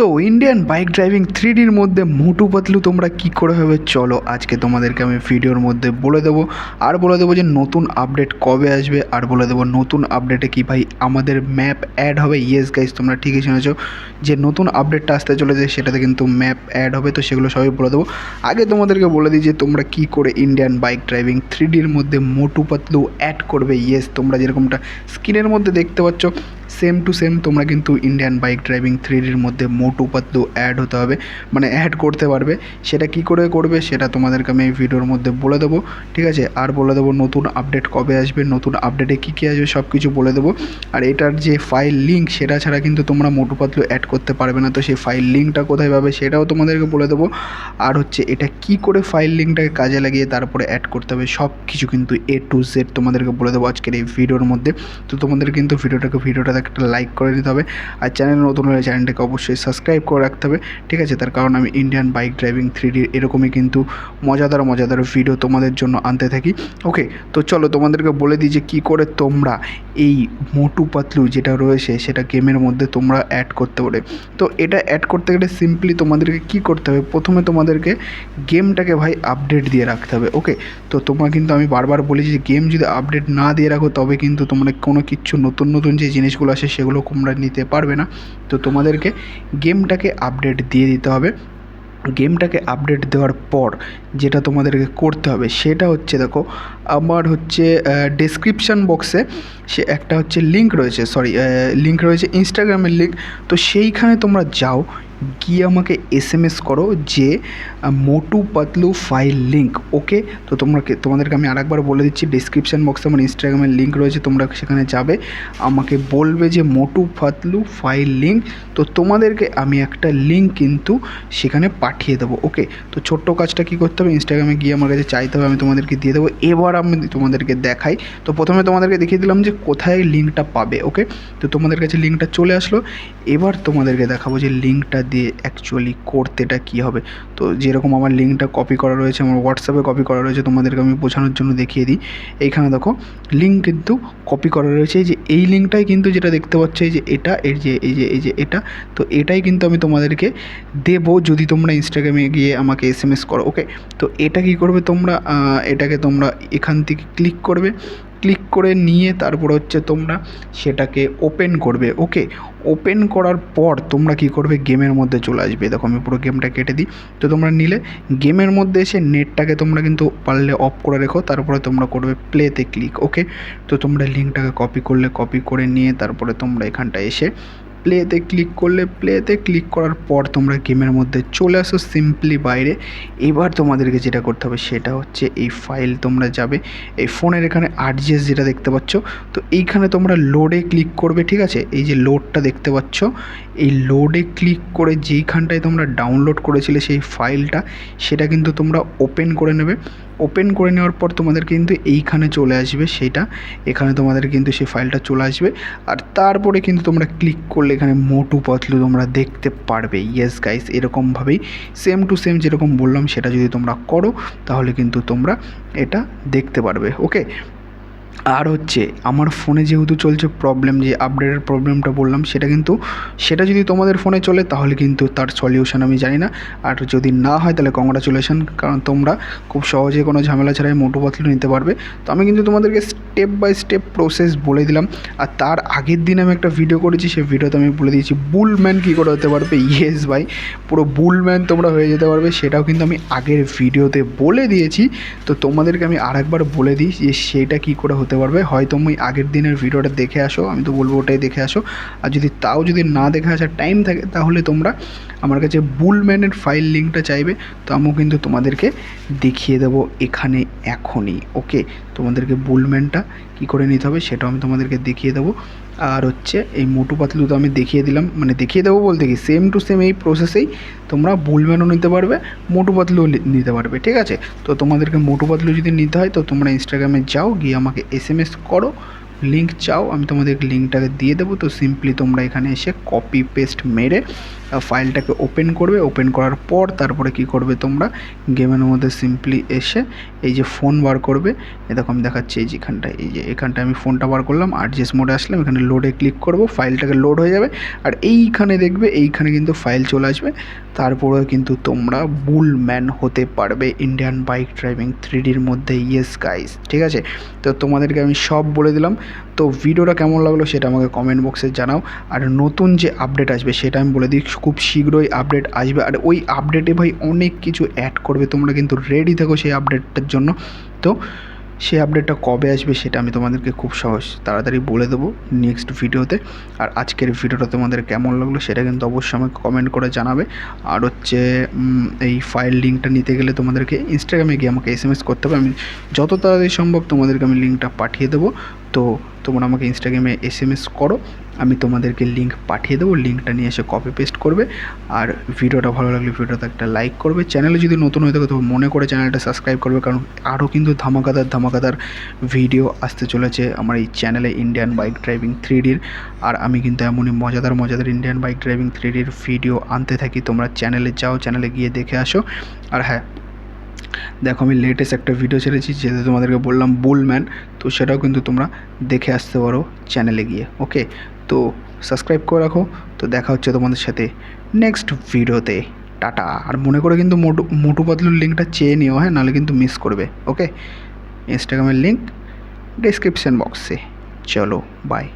তো Indian bike driving three ডির মধ্যে মোটু পাতলু তোমরা কি করে হবে চলো আজকে তোমাদেরকে আমি ভিডিওর মধ্যে বলে দেবো। আর বলে দেবো যে নতুন আপডেট কবে আসবে, আর বলে দেবো নতুন আপডেটে কি ভাই আমাদের ম্যাপ অ্যাড হবে। ইয়েস গাইজ তোমরা ঠিকই শুনেছো যে নতুন আপডেটটা আসতে চলেছে, সেটাতে কিন্তু ম্যাপ অ্যাড হবে, তো সেগুলো সবই বলে দেবো। আগে তোমাদেরকে বলে দিই যে তোমরা কি করে ইন্ডিয়ান বাইক ড্রাইভিং থ্রি ডির মধ্যে মোটু পাতলু অ্যাড করবে। ইয়েস তোমরা যেরকমটা স্ক্রিনের মধ্যে দেখতে পাচ্ছ সেম টু সেম তোমরা কিন্তু ইন্ডিয়ান বাইক ড্রাইভিং থ্রি ডির মধ্যে মোটু পাতলু অ্যাড হতে হবে। মানে অ্যাড করতে পারবে। সেটা কি করে করবে সেটা তোমাদেরকে আমি এই ভিডিওর মধ্যে বলে দেবো। ঠিক আছে? আর বলে দেবো নতুন আপডেট কবে আসবে, নতুন আপডেটে কী কী আসবে সব কিছু বলে দেবো। আর এটার যে ফাইল লিঙ্ক সেটা ছাড়া কিন্তু তোমরা মোটু পাতলু অ্যাড করতে পারবে না। তো সেই ফাইল লিঙ্কটা কোথায় পাবে সেটাও তোমাদেরকে বলে দেবো। আর হচ্ছে এটা কি করে ফাইল লিঙ্কটাকে কাজে লাগিয়ে তারপরে অ্যাড করতে হবে সব কিছু কিন্তু এ টু জেড তোমাদেরকে বলে দেবো আজকের এই ভিডিওর মধ্যে। তো তোমাদের কিন্তু ভিডিওটাকে ভিডিওটাতে একটা লাইক করে নিতে হবে। আর চ্যানেল নতুন হলে চ্যানেলটাকে অবশ্যই সাবস্ক্রাইব করে রাখতে হবে। ঠিক আছে? তার কারণ আমি ইন্ডিয়ান বাইক ড্রাইভিং থ্রি ডির এরকমই কিন্তু মজাদার মজাদার ভিডিও তোমাদের জন্য আনতে থাকি। ওকে তো চলো তোমাদেরকে বলে দিই যে কী করে তোমরা এই মোটু পাতলু যেটা রয়েছে, সেটা গেমের মধ্যে তোমরা অ্যাড করতে পারে। তো এটা অ্যাড করতে গেলে সিম্পলি তোমাদেরকে কি করতে হবে? প্রথমে তোমাদেরকে গেমটাকে ভাই আপডেট দিয়ে রাখতে হবে। ওকে তো তোমরা কিন্তু আমি বারবার বলেছি যে গেম যদি আপডেট না দিয়ে রাখো, তবে কিন্তু তোমরা কোনো কিছু নতুন নতুন যে জিনিসগুলো আসে সেগুলো তোমরা নিতে পারবে না। তো তোমাদেরকে গেমটাকে আপডেট দিয়ে দিতে হবে। গেমটাকে আপডেট দেওয়ার পর যেটা তোমাদেরকে করতে হবে সেটা হচ্ছে দেখো, আমার হচ্ছে ডেসক্রিপশান বক্সে সে একটা হচ্ছে লিঙ্ক রয়েছে সরি লিঙ্ক রয়েছে ইনস্টাগ্রামের লিঙ্ক তো সেইখানে তোমরা যাও গিয়ে আমাকে এস এম এস করো যে Motu Patlu file link okay তো তোমাকে, তোমাদেরকে আমি আরেকবার বলে দিচ্ছি ডিসক্রিপশান বক্সে আমার ইনস্টাগ্রামের লিঙ্ক রয়েছে, তোমরা সেখানে যাবে। আমাকে বলবে যে, মোটু পাতলু ফাইল লিঙ্ক তো তোমাদেরকে আমি একটা লিঙ্ক কিন্তু সেখানে পাঠিয়ে দেবো ওকে তো ছোট্ট কাজটা কী করতে হবে? ইনস্টাগ্রামে গিয়ে আমার কাছে চাইতে হবে, আমি তোমাদেরকে দিয়ে দেবো। এবার আমি তোমাদেরকে দেখাই। তো প্রথমে তোমাদেরকে দেখিয়ে দিলাম যে, কোথায় লিঙ্কটা পাবে ওকে তো তোমাদের কাছে লিঙ্কটা চলে আসলো। এবার তোমাদেরকে দেখাবো যে লিঙ্কটা দিয়ে অ্যাকচুয়ালি করতেটা কী হবে? তো যেরকম আমার লিঙ্কটা কপি করা রয়েছে, আমার হোয়াটসঅ্যাপে কপি করা রয়েছে, তোমাদেরকে আমি বোঝানোর জন্য দেখিয়ে দিই। এইখানে দেখো লিঙ্ক কিন্তু কপি করা রয়েছে। যে, এই লিঙ্কটাই কিন্তু যেটা দেখতে পাচ্ছ, এই যে এটা, এই যে এই যে এই যে এটা, তো এটাই কিন্তু আমি তোমাদেরকে দেবো যদি তোমরা ইনস্টাগ্রামে গিয়ে আমাকে এস এম এস করো ওকে তো এটা কী করবে তোমরা? এটাকে তোমরা এখান থেকে ক্লিক করবে। ক্লিক করে নিয়ে তারপর হচ্ছে তোমরা সেটাকে ওপেন করবে ওকে ওপেন করার পর তোমরা কি করবে? গেমের মধ্যে চলে আসবে। দেখো, আমি পুরো গেমটা কেটে দিই। তো তোমরা নিলে গেমের মধ্যে এসে নেটটাকে তোমরা কিন্তু পারলে অফ করে রেখো, তারপরে তোমরা করবে প্লেতে ক্লিক ওকে তো তোমরা লিঙ্কটাকে কপি করলে কপি করে নিয়ে তারপরে তোমরা এখানটা এসে প্লেতে ক্লিক করলে প্লেতে ক্লিক করার পর তোমরা গেমের মধ্যে চলে আসো সিম্পলি বাইরে। এবার তোমাদেরকে যেটা করতে হবে সেটা হচ্ছে এই ফাইল তোমরা যাবে। এই ফোনের এখানে আরজিএস যেটা দেখতে পাচ্ছ, তো এইখানে তোমরা লোডে ক্লিক করবে, ঠিক আছে? এই যে লোডটা দেখতে পাচ্ছ, এই লোডে ক্লিক করে যেইখানটায় তোমরা ডাউনলোড করেছিলে সেই ফাইলটা সেটা কিন্তু তোমরা ওপেন করে নেবে। ওপেন করে নেওয়ার পর তোমাদের কিন্তু এইখানে চলে আসবে সেটা। এখানে তোমাদের কিন্তু সেই ফাইলটা চলে আসবে। আর তারপরে কিন্তু তোমরা ক্লিক করলে এখানে মোটু পাতলু তোমরা দেখতে পারবে। ইয়েস গাইস এরকমভাবেই সেম টু সেম যেরকম বললাম সেটা যদি তোমরা করো, তাহলে কিন্তু তোমরা এটা দেখতে পারবে। ওকে আর হচ্ছে আমার ফোনে যেহেতু চলছে প্রবলেম যে আপডেটের প্রবলেমটা বললাম, সেটা কিন্তু, সেটা যদি তোমাদের ফোনে চলে, তাহলে কিন্তু তার সলিউশন আমি জানি না। আর যদি না হয়, তাহলে কংগ্রাচুলেশন কারণ তোমরা খুব সহজে কোনো ঝামেলা ছাড়াই মোটু পাতলু নিতে পারবে। তো আমি কিন্তু তোমাদেরকে স্টেপ বাই স্টেপ প্রসেস বলে দিলাম। আর তার আগের দিন আমি একটা ভিডিও করেছি, সেই ভিডিওতে আমি বলে দিয়েছি বুলম্যান কী করে হতে পারবে? ইয়েস ভাই, পুরো বুলম্যান তোমরা হয়ে যেতে পারবে। সেটাও কিন্তু আমি আগের ভিডিওতে বলে দিয়েছি। তো তোমাদেরকে আমি আরেকবার বলে দিই যে, সেটা কী করে হতে পারবে, হয়তো তুমি আগের দিনের ভিডিওটা দেখে আসো, আমি তো বলব ওটাই দেখে আসো। আর যদি তাও যদি না দেখে আসার টাইম থাকে, তাহলে তোমরা আমার কাছে বুলম্যানের ফাইল লিঙ্কটা চাইবে, তো আমিও কিন্তু তোমাদেরকে দেখিয়ে দেবো এখানে এখনই ওকে তোমাদেরকে বুলম্যানটা কী করে নিতে হবে সেটাও আমি তোমাদেরকে দেখিয়ে দেবো। আর হচ্ছে এই মোটু পাতলু তো আমি দেখিয়ে দিলাম মানে দেখিয়ে দেবো বলতে কি সেম টু সেম এই প্রসেসেই তোমরা বুলম্যানও নিতে পারবে, মোটু পাতলুও নিতে পারবে, ঠিক আছে? তো তোমাদেরকে মোটু পাতলু যদি নিতে হয়, তো তোমরা ইনস্টাগ্রামে যাও, গিয়ে আমাকে এস এম এস করো লিঙ্ক চাও, আমি তোমাদের লিঙ্কটাকে দিয়ে দেবো। তো সিম্পলি তোমরা এখানে এসে কপি পেস্ট মেরে ফাইলটাকে ওপেন করবে। ওপেন করার পর তারপরে কি করবে তোমরা? গেমের মধ্যে সিম্পলি এসে এই যে ফোন বার করবে। এ দেখো আমি দেখাচ্ছি এই যে এখানটায় এই যে এখানটায় আমি ফোনটা বার করলাম আরজিএস মোডে আসলাম, এখানে লোডে ক্লিক করব, ফাইলটাকে লোড হয়ে যাবে। আর এইখানে দেখবে, এইখানে কিন্তু ফাইল চলে আসবে। তারপরে কিন্তু তোমরা বুল ম্যান হতে পারবে। ইন্ডিয়ান বাইক ড্রাইভিং থ্রিডির মধ্যে ইয়েস গাইস ঠিক আছে? তো তোমাদেরকে আমি সব বলে দিলাম। তো ভিডিওটা কেমন লাগল সেটা আমাকে কমেন্ট বক্সে জানাও। আর নতুন যে আপডেট আসবে সেটা আমি বলে দিই। খুব শীঘ্রই আপডেট আসবে। আর ওই আপডেটে ভাই অনেক কিছু অ্যাড করবে। তোমরা কিন্তু রেডি থাকো সেই আপডেটটার জন্য। তো সেই আপডেটটা কবে আসবে সেটা আমি তোমাদেরকে খুব সহজ তাড়াতাড়ি বলে দেবো নেক্সট ভিডিওতে আর আজকের ভিডিওটা তোমাদের কেমন লাগল সেটা কিন্তু অবশ্যই আমাকে কমেন্ট করে জানাবে। আর হচ্ছে এই ফাইল লিঙ্কটা নিতে গেলে তোমাদেরকে ইনস্টাগ্রামে গিয়ে আমাকে এস এম এস করতে হবে। আমি যত তাড়াতাড়ি সম্ভব তোমাদেরকে আমি লিঙ্কটা পাঠিয়ে দেবো। তো তোমরা আমাকে ইনস্টাগ্রামে এস এম এস করো। আমি তোমাদেরকে লিঙ্ক পাঠিয়ে দেবো। লিঙ্কটা নিয়ে এসে কপি পেস্ট করবে। আর ভিডিওটা ভালো লাগলে ভিডিওতে একটা লাইক করবে। চ্যানেলে যদি নতুন হয়ে থাকে তো মনে করে চ্যানেলটা সাবস্ক্রাইব করবে। কারণ আরও কিন্তু ধামাকাদার ধামাকাদার ভিডিও আসতে চলেছে আমার এই চ্যানেলে ইন্ডিয়ান বাইক ড্রাইভিং থ্রিডির আর আমি কিন্তু এমনই মজাদার মজাদার ইন্ডিয়ান বাইক ড্রাইভিং থ্রিডির ভিডিও আনতে থাকি। তোমরা চ্যানেলে যাও চ্যানেলে গিয়ে দেখে আসো। আর হ্যাঁ দেখো, আমি লেটেস্ট একটা ভিডিও ছেড়েছি যেটা তোমাদেরকে বললাম বুলম্যান তো সেটাও কিন্তু তোমরা দেখে আসতে পারো চ্যানেলে গিয়ে ওকে তো সাবস্ক্রাইব করে রাখো, তো দেখা হচ্ছে তোমাদের সাথে নেক্সট ভিডিওতে টাটা। আর মনে করে কিন্তু মোটু মোটু পাতলুর লিঙ্কটা চেয়ে নিও হ্যাঁ নাহলে কিন্তু মিস করবে ওকে ইনস্টাগ্রামের লিঙ্ক ডিসক্রিপশান বক্সে চলো বাই